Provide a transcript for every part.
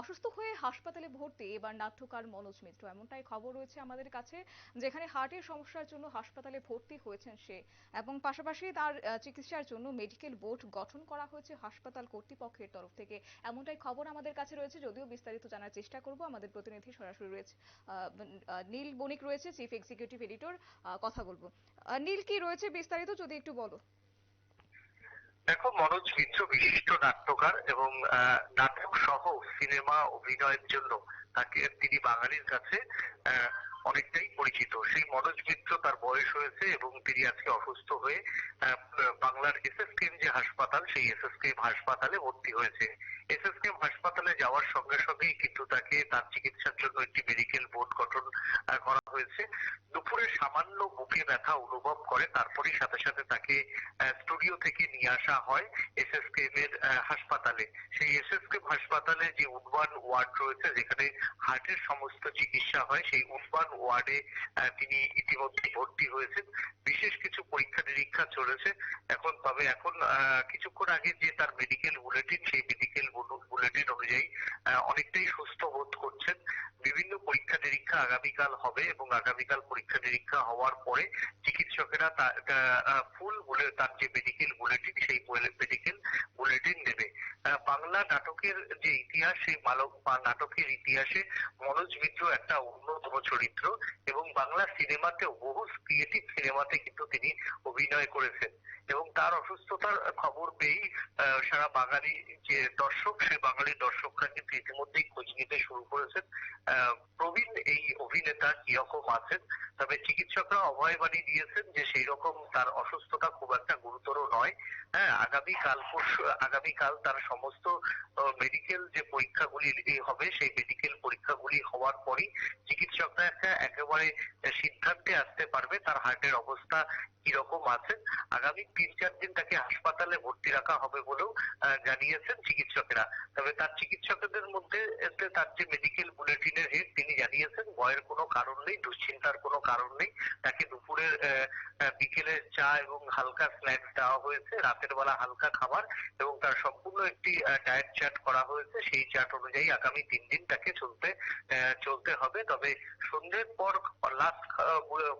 অসুস্থ হয়ে হাসপাতালে ভর্তি, এবার নাট্যকার মনোজ মিত্র। এমনটাই খবর রয়েছে আমাদের কাছে, যেখানে হার্টের সমস্যার জন্য হাসপাতালে ভর্তি হয়েছেন সে এবং পাশাপাশি তার চিকিৎসার জন্য মেডিকেল বোর্ড গঠন করা হয়েছে হাসপাতাল কর্তৃপক্ষের তরফ থেকে। এমনটাই খবর আমাদের কাছে রয়েছে, যদিও বিস্তারিত জানার চেষ্টা করব। আমাদের প্রতিনিধি সরাসরি রয়েছে নীল বণিক রয়েছে চিফ এক্সিকিউটিভ এডিটর কথা বলব। নীল কি রয়েছে বিস্তারিত যদি একটু বলো। দেখো মনোজ মিত্র বিশিষ্ট নাট্যকার এবং নাটক সহ সিনেমা অভিনয়ের জন্য তাকে তিনি বাঙালির কাছে অনেকটাই পরিচিত। সেই মনোজ মিত্র তার বয়স হয়েছে এবং তিনি আজকে অসুস্থ হয়ে বাংলার এসএসকেএম যে হাসপাতাল, সেই এসএসকেএম হাসপাতালে ভর্তি হয়েছে। এসএসকেএম হাসপাতালে যাওয়ার সঙ্গে সঙ্গেই কিন্তু তাকে তার চিকিৎসার জন্য একটি মেডিকেল বোর্ড গঠন করা হয়েছে। দুপুরে সামান্য বুকে ব্যথা অনুভব করে, তারপরেই সাথে সাথে তাকে স্টুডিও থেকে নিয়ে আসা হয় এস এস এসএসকেএম এর হাসপাতালে। সেই এস এস এসএসকেএম হাসপাতালে যে উডবান ওয়ার্ড রয়েছে, যেখানে হার্টের সমস্ত চিকিৎসা হয়, সেই উডবান ওয়ার্ডে তিনি ইতিমধ্যে ভর্তি হয়েছেন। বিশেষ কিছু পরীক্ষা নিরীক্ষা চলেছে। এখন, তবে এখন কিছুক্ষণ আগে যে তার মেডিকেল বুলেটিন সেই মেডিকেল বুলেটিন অনুযায়ী অনেকটাই সুস্থ বোধ করছেন। বিভিন্ন পরীক্ষা নিরীক্ষা আগামীকাল হবে এবং আগামীকাল পরীক্ষা নিরীক্ষা হওয়ার পরে চিকিৎসকেরা ফুল তার যে মেডিকেল বুলেটিন সেই মেডিকেল বুলেটিন দেবে বাংলা নাটকের যে ইতিহাস, সেই মালক নাটকের ইতিহাসে মনোজ মিত্র একটা অন্যতম চরিত্র এবং বাংলা সিনেমাতেও বহু ক্রিয়েটিভ সিনেমাতে কিন্তু তিনি অভিনয় করেছেন। এবং তার অসুস্থতার খবর পেয়েই সারা বাঙালি যে দর্শক, সেই বাঙালি দর্শকরা কিন্তু ইতিমধ্যেই খোঁজ নিতে শুরু করেছেন। প্রবীণ এই অভিনেতা কীরকম আছেন, তবে চিকিৎসকরা অভয়বাণী দিয়েছেন যে সেই রকম তার অসুস্থতা খুব একটা গুরুতর নয়। হ্যাঁ আগামী কাল পরশু আগামীকাল তার সমস্ত মেডিকেল যে পরীক্ষাগুলি হবে, সেই মেডিকেল পরীক্ষাগুলি হওয়ার পরই চিকিৎসকরা একটা একেবারে সিদ্ধান্তে আসতে পারবে তার হার্টের অবস্থা কীরকম আছে, আগামী তিন চার দিন তাকে হাসপাতালে ভর্তি রাখা হবে বলেও জানিয়েছেন চিকিৎসকেরা। তবে তার চিকিৎসকদের মধ্যে তার যে মেডিকেল বুলেটিনের হেড তিনি জানিয়েছেন, ভয়ের কোনো কারণ নেই, দুশ্চিন্তার কোনো কারণ নেই। তাকে দুপুরের বিকেলে চা এবং হালকা স্ন্যাক্স দেওয়া হয়েছে, রাতের বেলা হালকা খাবার এবং তার সম্পূর্ণ একটি ডায়েট চার্ট করা হয়েছে। সেই চার্ট অনুযায়ী আগামী তিন দিন তাকে চলতে চলতে হবে। তবে সন্ধ্যের পর লাস্ট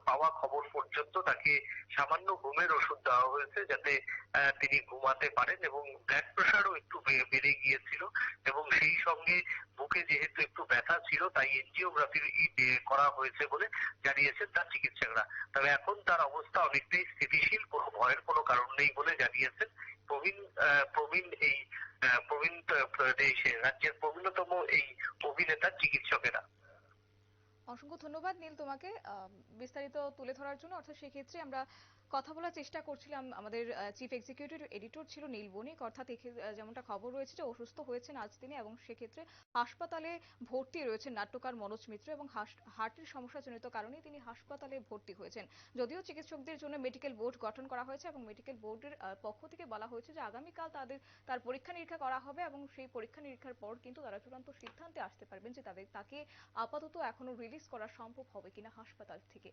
পাওয়া খবর পর্যন্ত তাকে সামান্য ঘুমের ওষুধ দেওয়া হয়েছে যাতে তিনি ঘুমাতে পারেন এবং ব্লাড প্রেশারও একটু বেড়ে গিয়েছিল এবং সেই সঙ্গে বুকে যেহেতু একটু ব্যথা ছিল, তাই এনজিওগ্রাফি করা হয়েছে বলে জানিয়েছেন তার চিকিৎসকরা। তবে এখন তার অবস্থা অনেকটাই স্থিতিশীল, কোনো ভয়ের কোনো কারণ নেই বলে জানিয়েছেন প্রবীণ প্রবীণ এই প্রবীণ রাজ্যের প্রবীণতম এই অভিনেতার চিকিৎসকেরা অসংখ্য ধন্যবাদ নীল তোমাকে বিস্তারিত তুলে ধরার জন্য। অর্থাৎ সেক্ষেত্রে আমরা কথা বলার চেষ্টা করছিলাম। আমাদের চিফ এক্সিকিউটিভ এডিটর ছিল নীল বণিক। অর্থাৎ যেমনটা খবর রয়েছে যে, অসুস্থ হয়েছেন আজ তিনি এবং সেক্ষেত্রে হাসপাতালে ভর্তি রয়েছেন নাট্যকার মনোজ মিত্র এবং হার্টের সমস্যাজনিত কারণে তিনি হাসপাতালে ভর্তি হয়েছেন। যদিও চিকিৎসকদের জন্য মেডিকেল বোর্ড গঠন করা হয়েছে এবং মেডিকেল বোর্ডের পক্ষ থেকে বলা হয়েছে যে, আগামীকাল তাদের, তার পরীক্ষা নিরীক্ষা করা হবে এবং সেই পরীক্ষা নিরীক্ষার পর কিন্তু তারা চূড়ান্ত সিদ্ধান্তে আসতে পারবেন যে, তাদের, তাকে আপাতত এখনও রিলিজ করা সম্ভব হবে কিনা হাসপাতাল থেকে।